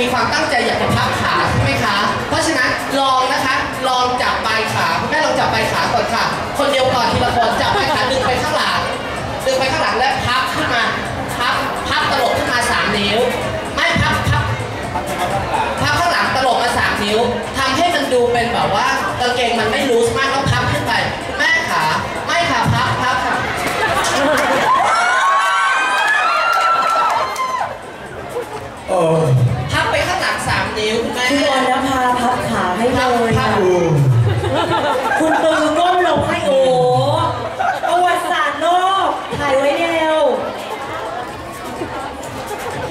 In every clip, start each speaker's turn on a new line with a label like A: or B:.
A: มีความตั้งใจอยากจะพับขาใช่ไหมคะ เพราะฉะนั้นลองนะคะ ลองจับปลายขาคุณแม่ลองจับปลายขาก่อนค่ะ คนเดียวก่อนทีละคนจับปลายขาดึงไปข้างหลังดึงไปข้างหลังและพับขึ้นมาพับพับตลบขึ้นมาสามนิ้ว ไม่พับพับพับข้างหลังตลบมาสามนิ้วทำให้มันดูเป็นแบบว่ากางเกงมันไม่ลูสมากต้อง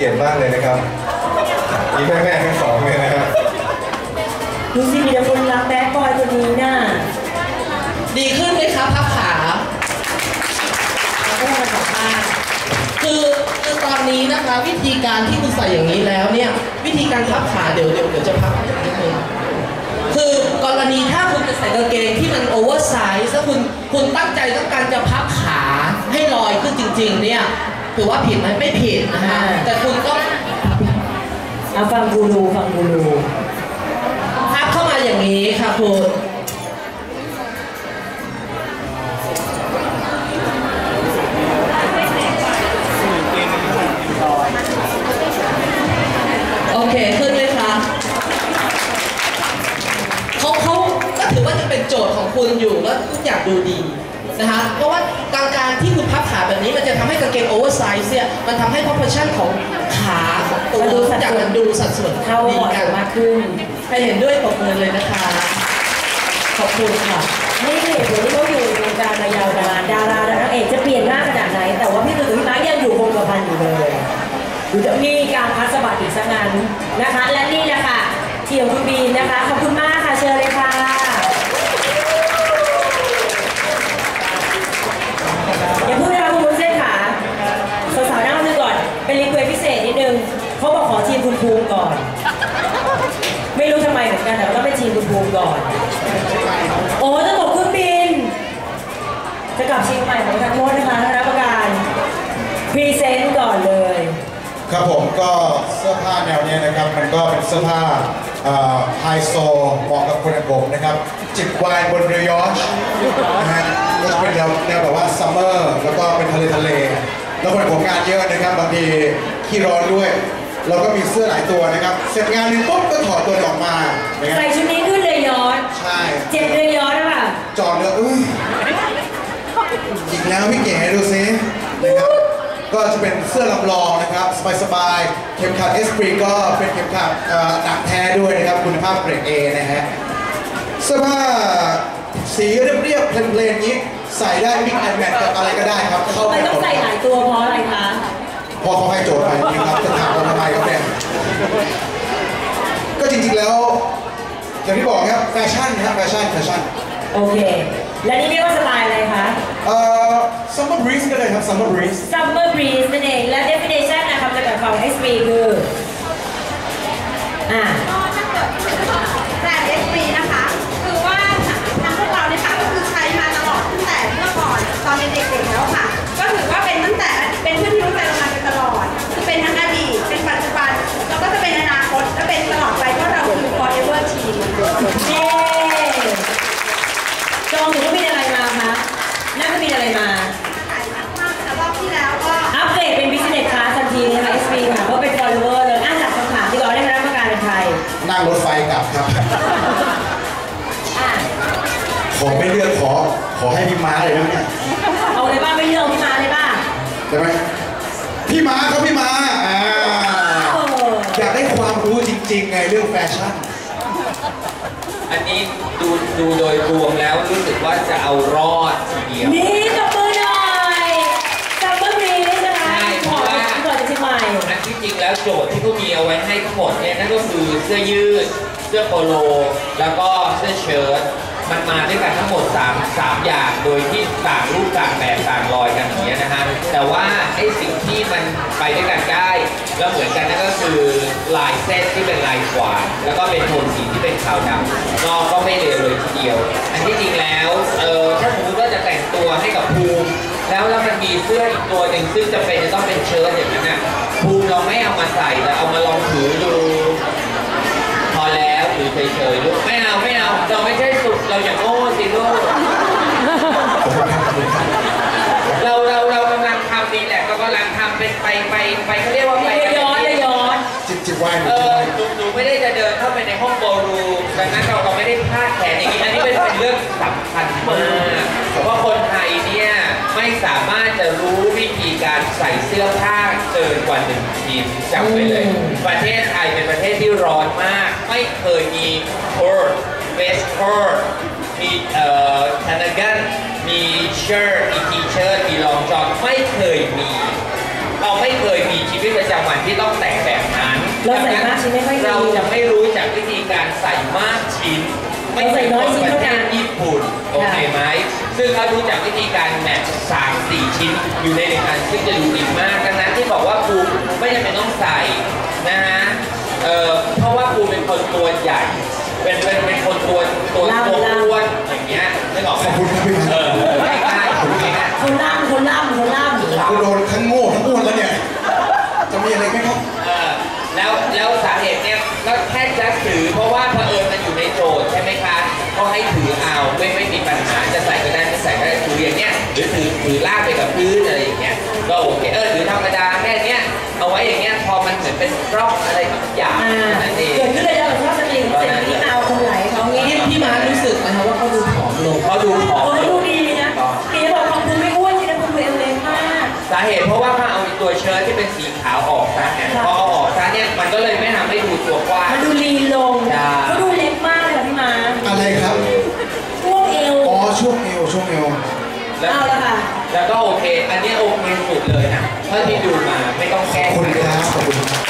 B: กลีย
C: ดมากเลยนะครับมีแม่แม่ๆทั้งสองเลยนะครับ
B: ดูสิมีแต่คนรักแบดบอยคนนี้น่ะ
A: ดีขึ้นไหมครับพับขา
B: เขาก็มาสัมภาษณ์
A: คือคือตอนนี้นะคะ วิธีการที่คุณใส่อย่างนี้แล้วเนี่ย วิธีการพับขาเดี๋ยวเดี๋ยวเดี๋ยวจะพับให้นิดนึงคือกรณีถ้าคุณจะใส่กางเกงที่มันโอเวอร์ไซส์ถ้าคุณคุณตั้งใจต้องการจะพับขาให้ลอยขึ้นจริง ๆ เนี่ย ถือว่าผิดไหมไม่ผิดนะคะแต่คุณก็
B: เอาฟังกูรูฟังกูรู
A: พับเข้ามาอย่างนี้ค่ะคุณ นะคะเพราะว่าการการที่คุณพับขาแบบนี้มันจะทำให้กางเกงโอเวอร์ไซส์เนี่ยมันทำให้ proportion ของขาของตัวทุกอย่างมันดูสัดส่วน
B: เข้า
A: ดี
B: หมด
A: กัน
B: มากขึ้น
A: ใครเห็นด้วยปรบมือเลยนะคะ ขอบคุณค่ะ
B: นี่เหตุผลที่เขาอยู่ในวงการมายาวนานดาราดาราเอกจะเปลี่ยนหน้าขนาดไหน แต่ว่าพี่ตือกับพี่มาร์คยังอยู่คงกระพันอยู่เลยดูจะมีการพัสบัดอีกสักงานนะคะ และนี่แหละค่ะเที่ยวคุณบีนนะคะขอบคุณมาก โอ้จะตกเครื่องบิน จะกลับเชียงใหม่ของทางโน้นนะคะธนประการพรีเซนต์ก่อนเลย
C: ครับผมก็เสื้อผ้าแนวเนี้ยนะครับ มันก็เป็นเสื้อผ้าไฮโซเหมาะกับคนอกบนะครับ จิบไวน์บนเรือยอชต์นะฮะก็จะเป็นแนวแนวแบบว่าซัมเมอร์แล้วก็เป็นทะเลทะเล แล้วคนผมงานเยอะนะครับบางทีขี้ร้อนด้วย เราก็มีเสื้อหลายตัวนะครับ เสร็จงานหนึงปุ๊บก็ถอดตัวออกมานะครั
B: ใส่
C: บ
B: ชุดนี้ขึ้นเลยย้อน
C: ใช่
B: เจ็บเลยย้อนนะคะ
C: จอดเลยอุ้ยอีก แล้วพี่เก๋ดูซินะครับ ก็จะเป็นเสื้อลำลองนะครับ สบายๆ เข็มขัดเอสปรีก็เป็นเข็มขัดเอ่อหนักแท้ด้วยนะครับ คุณภาพเกรดเอนะฮะเสื้อผ้าสีเรียบๆเพลนๆอย่างนี้ ใส่ได้มิกแอนแมทกับอะไรก็ได้ครับ เข้า
B: มั
C: กันน
B: ต้อง
C: หมด
B: ใส่หลายตัวเพราะอะไรคะ
C: พอเขาให้โจทย์ไปจริงๆครับ จะถามว่าทำไมครับเนี่ยก็จริงๆแล้วอย่างที่บอกครับแฟชั่นนะครับแฟชั่นแฟชั่น
B: โอเค และนี่เรียกว่าสไตล์อะไรคะ
C: เอ่อ summer breeze ก็ได้ครับ summer breeze
B: summer breeze นั่นเองและ definition นะคำจำกัดข
D: อง
B: SB คือ
C: งรถไฟกลับครับ
B: อะ
C: ขอไม่เลือกขอ ขอให้พี่ม้าเลยนะเนี่ย
B: เอาเลยบ้างไม่เลือกพี่มาเลยบ้าง
C: ได้ไหมพี่ม้าครับพี่ม้าอ่า
B: โอ้
C: อยากได้ความรู้จริงๆไงเรื่องแฟชั่น
E: อันนี้ดูดูโดยรวมแล้วรู้สึกว่าจะเอารอดทีเดียว
B: นี่ตบมือหน่อย summer breeze นะคะ
E: ใช่
B: ขอขอจากเชียงใหม่
E: อันที่ จริงแล้วโจทย์ที่เขามีเอาไว้ให้ทั้งหมดเนี่ยนั่นก็คือเสื้อยืด เสื้อโปโล แล้วก็เสื้อเชิ้ตมันมาด้วยกันทั้งหมด3 3อย่างโดยที่ต่างรูปต่างแบบต่างรอยกันอย่างเงี้ยนะฮะแต่ว่าไอ้สิ่งที่มันไปด้วยกันได้แล้วเหมือนกันนั่นก็คือลายเส้นที่เป็นลายขวางแล้วก็เป็นโทนสีที่เป็นขาวดำนอกก็ไม่เลวเลยทีเดียว อันที่จริงแล้วเออถ้าสมมติว่าจะแต่งตัวให้กับภูมิ แล้วแล้วมันมีเสื้ออีกตัวหนึ่งซึ่งจะเป็นจะต้องเป็นเชิ้ตอย่างนั้นนะภูมิเราไม่เอามาใส่แต่เอามาลองถือดู พอแล้วถือเฉยๆลูก
C: ไม่เอาไม่เอาเราไม่ใช่สุดเรา
E: อย่าโง่สิลูกเราเราเรากำลังทำนี่แหละก็กำลังทำเป็นไปไปไปเขาเรียกว่าไป
B: ย้อนย้อน
C: จิบจิบไหว
E: เออหนูหนูไม่ได้จะเดินเข้าไปในห้องโบรูดังนั้น วิธีการใส่เสื้อผ้าเกินกว่าหนึ่งชิ้นจำไว้เลย
B: อืม
E: ประเทศไทยเป็นประเทศที่ร้อนมาก ไม่เคยมีโค้ดเวสโค้ดมีเอ่อคานากันมีเชิ้ตมีทีเชิ้ตมีรองจอนไม่เคยมีเราไม่เคยมีชีวิตประจำวันที่ต้องแต่งแบบนั้น
B: เราใส่มากชิ้นไม่ค่อยมี
E: เราจะไม่รู้จากวิธีการใส่มากชิ้น ไม่ใส่น้อยชิ้น ซึ่งเขารู้จักวิธีการแมทสามสี่ชิ้นอยู่ในหนึ่งอันซึ่งจะดูดีมาก ดังนั้นที่บอกว่าครูไม่จำเป็นต้องใส่นะฮะเอ่อเพราะว่าครูเป็นคนตัวใหญ่ เป็นเป็นเป็นคนตัวตัว
B: ล่ำ
E: ตัว
B: ล่ำ
E: อ้วนอย่างเงี้ยนึกออกไหม
C: ขอบคุณครับพี่
E: เออง่ายๆง่ายๆ
B: คนล่ำคนล่ำคนล่ำ
C: กูโดนทั้งโง่ทั้งอ้วนแล้วเนี่ย จะมีอะไรไหมครับ
E: เออแล้วแล้วสาเหตุเนี่ยก็แค่จะถือเพราะว่าเผอิญมันอยู่ในโจทย์ใช่ไหมคะก็ให้ถือ ถือถือลากไปกับพื้นอะไรอย่างเงี้ยก็โอเคเออถือธรรมดาแค่เนี้ยเอาไว้อย่างเงี้ยพอมันเหมือนเป็นร่องอะไรบางอย่าง
B: อ่า
E: นั่นเอง
B: เกิดขึ้นเลยแล้วชอบสตรีมเสร็จนี้เอาคนไหลเขางี้
A: พี่พี่มาร์ครู้สึกนะคะว่าเขาดูผอมลง
E: เขาดูผอม
B: โอ้ดูดีนะเดี๋ยวบอกของคุณไม่อ้วนจริงนะคุณเวลเล็กมาก
E: สาเหตุเพราะว่าเขาเอาตัวเชิ้ตที่เป็นสีขาวออกซะเนี่ยพอเอาออกซะเนี่ยมันก็เลยไม่ทำให้ดูตัวกว้าง
B: มันดูลีนลง
E: ใช่
B: เขาดูเล็กมากเลยค่ะพี่มา
C: อะไรครับ
B: ช่วงเอว
C: อ๋อช่วงเอวช่วงเอว
E: แล้ว
B: เอาละค่ะ
E: แล้วก็โอเค อันนี้โอเคสุดเลยนะเท่าที่ดูมาไม่ต้องแก้
C: ขอบคุณครับขอบคุณครับ